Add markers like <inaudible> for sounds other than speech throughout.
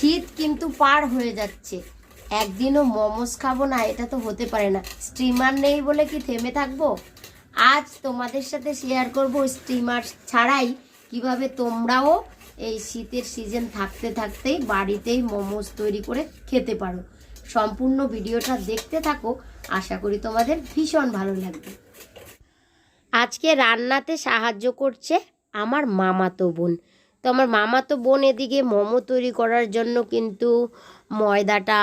শীত কিন্তু পার হয়ে যাচ্ছে। একদিনও মোমোস খাব না, এটা তো হতে পারে না। স্টিমার নেই বলে কি থেমে থাকব? আজ তোমাদের সাথে শেয়ার করব স্টিমার ছাড়াই কীভাবে তোমরাও এই শীতের সিজন থাকতে থাকতেই বাড়িতেই মোমোস তৈরি করে খেতে পারো। সম্পূর্ণ ভিডিওটা দেখতে থাকো, আশা করি তোমাদের ভীষণ ভালো লাগবে। আজকে রান্নাতে সাহায্য করছে আমার মামাতো বোন। তো আমার মামা তো বোন এদিকে মোমো তৈরি করার জন্য কিন্তু ময়দাটা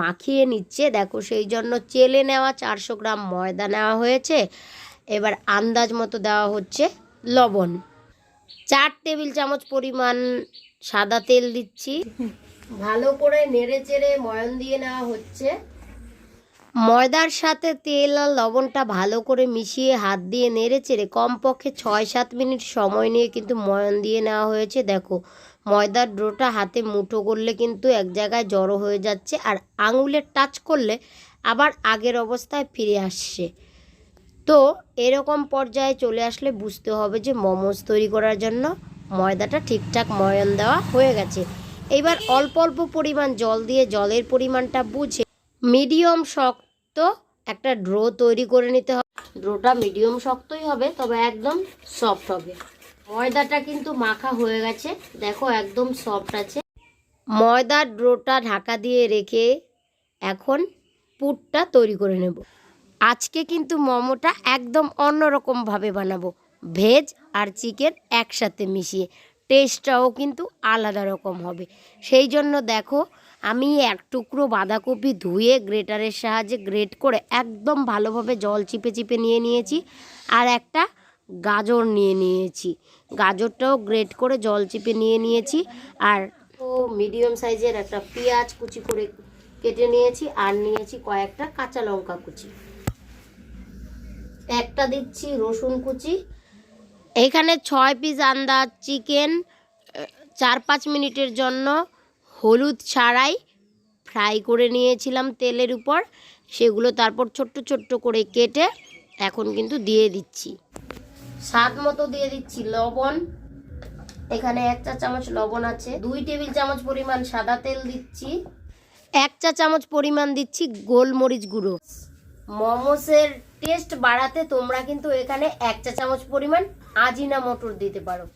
মাখিয়ে নিচ্ছে। দেখো সেই জন্য চেলে নেওয়া চারশো গ্রাম ময়দা নেওয়া হয়েছে। এবার আন্দাজ মতো দেওয়া হচ্ছে লবণ। চার টেবিল চামচ পরিমাণ সাদা তেল দিচ্ছি। ভালো করে নেড়ে চেড়ে ময়ন দিয়ে নেওয়া হচ্ছে। ময়দার সাথে তেল আর লবণটা ভালো করে মিশিয়ে হাত দিয়ে নেড়ে চেড়ে কমপক্ষে ছয় সাত মিনিট সময় নিয়ে কিন্তু ময়ন দিয়ে নেওয়া হয়েছে। দেখো, ময়দার ডোটা হাতে মুঠো করলে কিন্তু এক জায়গায় জড়ো হয়ে যাচ্ছে আর আঙুলের টাচ করলে আবার আগের অবস্থায় ফিরে আসছে। তো এরকম পর্যায়ে চলে আসলে বুঝতে হবে যে মোমোজ তৈরি করার জন্য ময়দাটা ঠিকঠাক ময়ন দেওয়া হয়ে গেছে। এবার অল্প অল্প পরিমাণ জল দিয়ে জলের পরিমাণটা বুঝে মিডিয়াম শক্ত একটা ড্রো তৈরি করে নিতে হবে। ড্রোটা মিডিয়াম শক্তই হবে, তবে একদম সফট হবে। ময়দাটা কিন্তু মাখা হয়ে গেছে, দেখো একদম সফট আছে। ময়দার ড্রোটা ঢাকা দিয়ে রেখে এখন পুরটা তৈরি করে নেব। আজকে কিন্তু মোমোটা একদম অন্যরকমভাবে বানাবো। ভেজ আর চিকেন একসাথে মিশিয়ে, টেস্টটাও কিন্তু আলাদা রকম হবে। সেই জন্য দেখো আমি এক টুকরো বাঁধাকপি ধুয়ে গ্রেটারের সাহায্যে গ্রেট করে একদম ভালোভাবে জল চিপে চিপে নিয়ে নিয়েছি আর একটা গাজর নিয়ে নিয়েছি। গাজরটাও গ্রেট করে জল চিপে নিয়ে নিয়েছি আর ও মিডিয়াম সাইজের একটা পেঁয়াজ কুচি করে কেটে নিয়েছি আর নিয়েছি কয়েকটা কাঁচা লঙ্কা কুচি। একটা দিচ্ছি রসুন কুচি। এখানে ছয় পিস আন্দাজ চিকেন চার পাঁচ মিনিটের জন্য হলুদ ছাড়াই ফ্রাই করে নিয়েছিলাম তেলের উপর। সেগুলো তারপর ছোট্ট ছোট্ট করে কেটে এখন কিন্তু দিয়ে দিচ্ছি। স্বাদ মতো দিয়ে দিচ্ছি লবণ। এখানে এক চা চামচ লবণ আছে। দুই টেবিল চামচ পরিমাণ সাদা তেল দিচ্ছি। এক চা চামচ পরিমাণ দিচ্ছি গোলমরিচ গুঁড়ো। মোমোসের টেস্ট বাড়াতে তোমরা কিন্তু এখানে এক চা চামচ পরিমাণ আজিনা মটর দিতে পারো।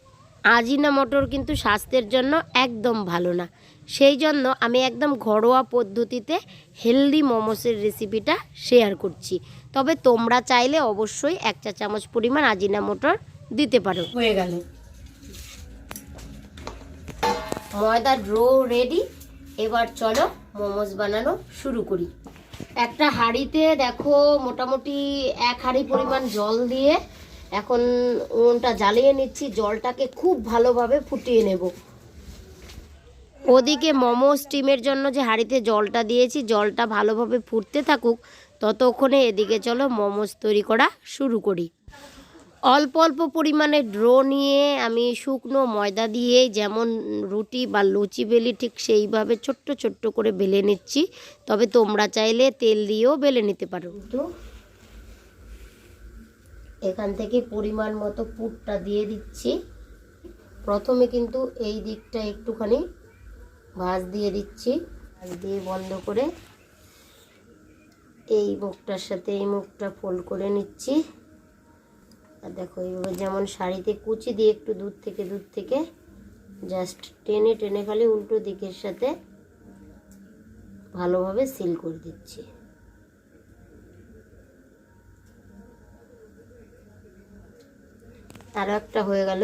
আজিনা মটর কিন্তু স্বাস্থ্যের জন্য একদম ভালো না। সেই জন্য আমি একদম ঘরোয়া পদ্ধতিতে হেলদি মোমোসের রেসিপিটা শেয়ার করছি। তবে তোমরা চাইলে অবশ্যই এক চা চামচ পরিমাণ আজিনা মটর দিতে পারো। হয়ে গেল। ময়দা ড্রো রেডি। এবার চলো মোমোস বানানো শুরু করি। একটা হাঁড়িতে দেখো মোটামুটি এক হাঁড়ি পরিমাণ জল দিয়ে এখন উনুনটা জ্বালিয়ে নিচ্ছি, জলটাকে খুব ভালোভাবে ফুটিয়ে নেব। ওদিকে মোমো স্টিমের জন্য যে হাঁড়িতে জলটা দিয়েছি, জলটা ভালোভাবে ফুটতে থাকুক, ততক্ষণে এদিকে চলো মোমোস তৈরি করা শুরু করি। অল্প অল্প পরিমাণে ড্রো নিয়ে আমি শুকনো ময়দা দিয়ে যেমন রুটি বা লুচি বেলি ঠিক সেইভাবে ছোট্ট ছোট্ট করে বেলে নিচ্ছি, তবে তোমরা চাইলে তেল দিয়েও বেলে নিতে পারো। এখান থেকে পরিমাণ মতো পুরটা দিয়ে দিচ্ছি। প্রথমে কিন্তু এই দিকটা একটুখানি ভাঁজ দিয়ে দিচ্ছি। ভাঁজ দিয়ে বন্ধ করে এই মুখটার সাথে এই মুখটা ফোল্ড করে নিচ্ছি। আর দেখো, এইভাবে যেমন শাড়িতে কুচি দিয়ে একটু দূর থেকে দূর থেকে জাস্ট টেনে টেনে খালি উল্টো দিকের সাথে ভালোভাবে সিল করে দিচ্ছি। আরও একটা হয়ে গেল।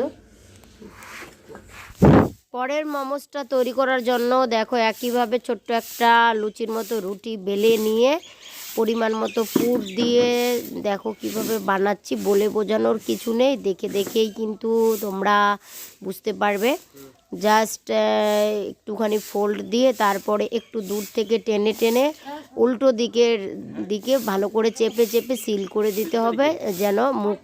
পরের মোমোসটা তৈরি করার জন্য দেখো একইভাবে ছোট্ট একটা লুচির মতো রুটি বেলে নিয়ে পরিমাণ মতো পুর দিয়ে দেখো কীভাবে বানাচ্ছি বলে বোঝানোর কিছু নেই। দেখে দেখেই কিন্তু তোমরা বুঝতে পারবে। জাস্ট একটুখানি ফোল্ড দিয়ে তারপরে একটু দূর থেকে টেনে টেনে উল্টো দিকের দিকে ভালো করে চেপে চেপে সিল করে দিতে হবে, যেন মুখ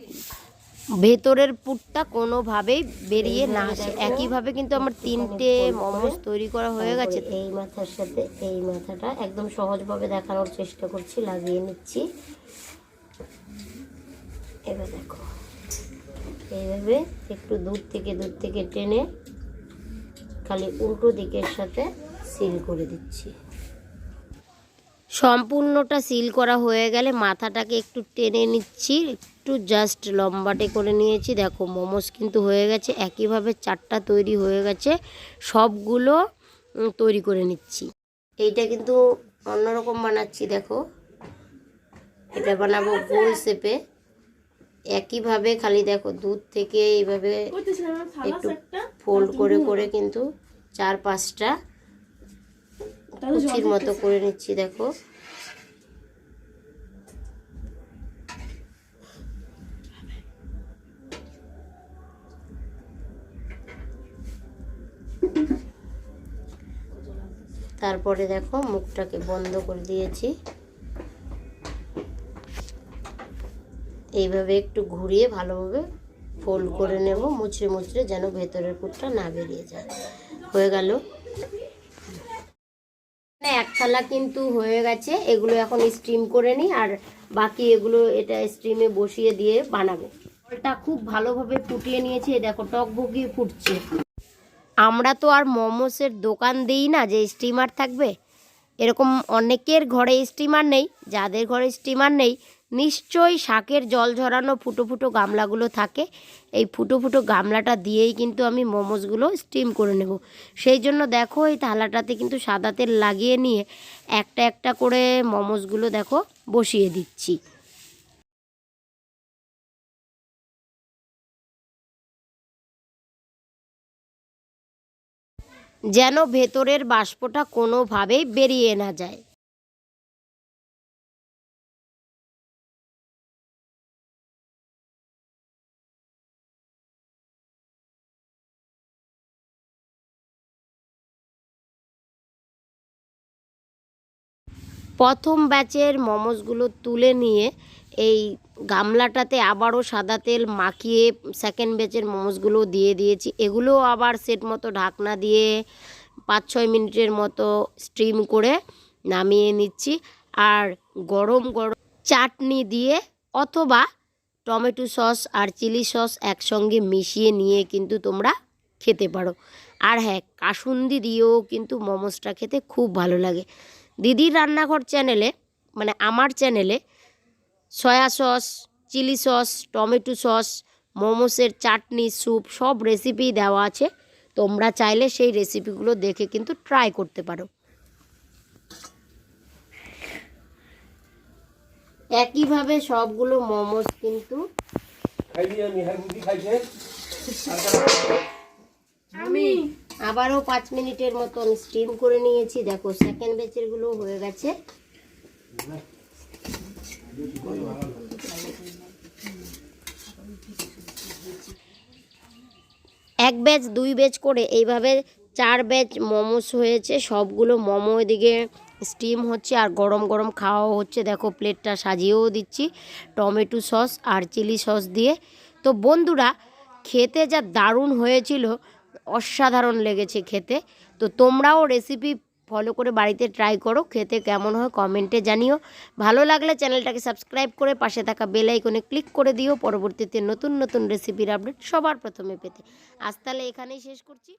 ভেতরের পুরটা কোনোভাবেই বেরিয়ে না আসে। একইভাবে কিন্তু আমার তিনটে মোমোস তৈরি করা হয়ে গেছে। এই মাথার সাথে এই মাথাটা একদম সহজভাবে দেখানোর চেষ্টা করছি লাগিয়ে নিচ্ছি। এবার দেখো এইভাবে একটু দূর থেকে দূর থেকে টেনে খালি উল্টো দিকের সাথে সিল করে দিচ্ছি। সম্পূর্ণটা সিল করা হয়ে গেলে মাথাটাকে একটু টেনে নিচ্ছি একটু জাস্ট লম্বাটে করে নিয়েছি। দেখো মোমোস কিন্তু হয়ে গেছে একইভাবে চারটা তৈরি হয়ে গেছে। সবগুলো তৈরি করে নিচ্ছি। এইটা কিন্তু অন্যরকম বানাচ্ছি দেখো। এটা বানাবো গোল শেপে। একইভাবে খালি দেখো দুধ থেকে এইভাবে একটু ফোল্ড করে করে কিন্তু চার পাঁচটা কুচির মতো করে নিচ্ছি দেখো। তারপরে দেখো মুখটাকে বন্ধ করে দিয়েছি। এইভাবে একটু ঘুরিয়ে ভালোভাবে ফোল্ড করে নেব মুচড়ে মুচড়ে যেন ভেতরের পুরটা না বেরিয়ে যায়। হয়ে গেল। মানে এক থালা কিন্তু হয়ে গেছে, এগুলো এখন স্টিম করে নিই আর বাকি এগুলো এটা স্টিমে বসিয়ে দিয়ে বানাবো। জলটা খুব ভালোভাবে ফুটিয়ে নিয়েছি দেখো টক বগিয়ে ফুটছে। আমরা তো আর মোমোসের দোকান দিই না, যে স্টিমার থাকবে। এরকম অনেকের ঘরে স্টিমার নেই, যাদের ঘরে স্টিমার নেই, নিশ্চয়ই শাকের জল ঝরানো ফুটো ফুটো গামলাগুলো থাকে। এই ফুটো ফুটো গামলাটা দিয়েই কিন্তু আমি মোমোসগুলো স্টিম করে নেব। সেই জন্য দেখো, এই থালাটাতে কিন্তু সাদা তেল লাগিয়ে নিয়ে একটা একটা করে মোমোসগুলো দেখো, বসিয়ে দিচ্ছি। যেন ভেতরের বাষ্পটা কোনোভাবেই বেরিয়ে না যায়। প্রথম ব্যাচের মোমোসগুলো তুলে নিয়ে এই গামলাটাতে আবারও সাদা তেল মাখিয়ে সেকেন্ড ব্যাচের মোমোসগুলো দিয়ে দিয়েছি। এগুলো আবার সেট মতো ঢাকনা দিয়ে পাঁচ ছয় মিনিটের মতো স্টিম করে নামিয়ে নিচ্ছি। আর গরম গরম চাটনি দিয়ে অথবা টমেটো সস আর চিলি সস একসঙ্গে মিশিয়ে নিয়ে কিন্তু তোমরা খেতে পারো। আর হ্যাঁ কাসুন্দি দিয়েও কিন্তু মোমোসটা খেতে খুব ভালো লাগে। দিদির রান্নাঘর চ্যানেলে মানে আমার চ্যানেলে soya sauce chilli sauce tomato sauce মোমোসের চাটনি স্যুপ সব রেসিপি দেওয়া আছে। তোমরা চাইলে সেই রেসিপিগুলো দেখে কিন্তু ট্রাই করতে পারো। একইভাবে সবগুলো মোমোস কিন্তু খাইনি আমি হ্যাঁ খাইছে। <laughs> আবারও পাঁচ মিনিটের মতন স্টিম করে নিয়েছি। দেখো সেকেন্ড ব্যাচেরগুলো হয়ে গেছে। এক ব্যাচ দুই ব্যাচ করে এইভাবে চার ব্যাচ মোমোস হয়েছে। সবগুলো মোমো এদিকে স্টিম হচ্ছে আর গরম গরম খাওয়া হচ্ছে। দেখো প্লেটটা সাজিয়েও দিচ্ছি। টমেটো সস আর চিলি সস দিয়ে। তো বন্ধুরা, খেতে যা দারুণ হয়েছিল অসাধারণ লেগেছে খেতে। তো তোমরাও রেসিপি ফলো করে বাড়িতে ট্রাই করো, খেতে কেমন হয় কমেন্টে জানিও। ভালো লাগলে চ্যানেলটাকে সাবস্ক্রাইব করে পাশে থাকা বেল আইকনে ক্লিক করে দিও। পরবর্তীতে নতুন নতুন রেসিপির আপডেট সবার প্রথমে পেতে। আজ তাহলে এখানেই শেষ করছি।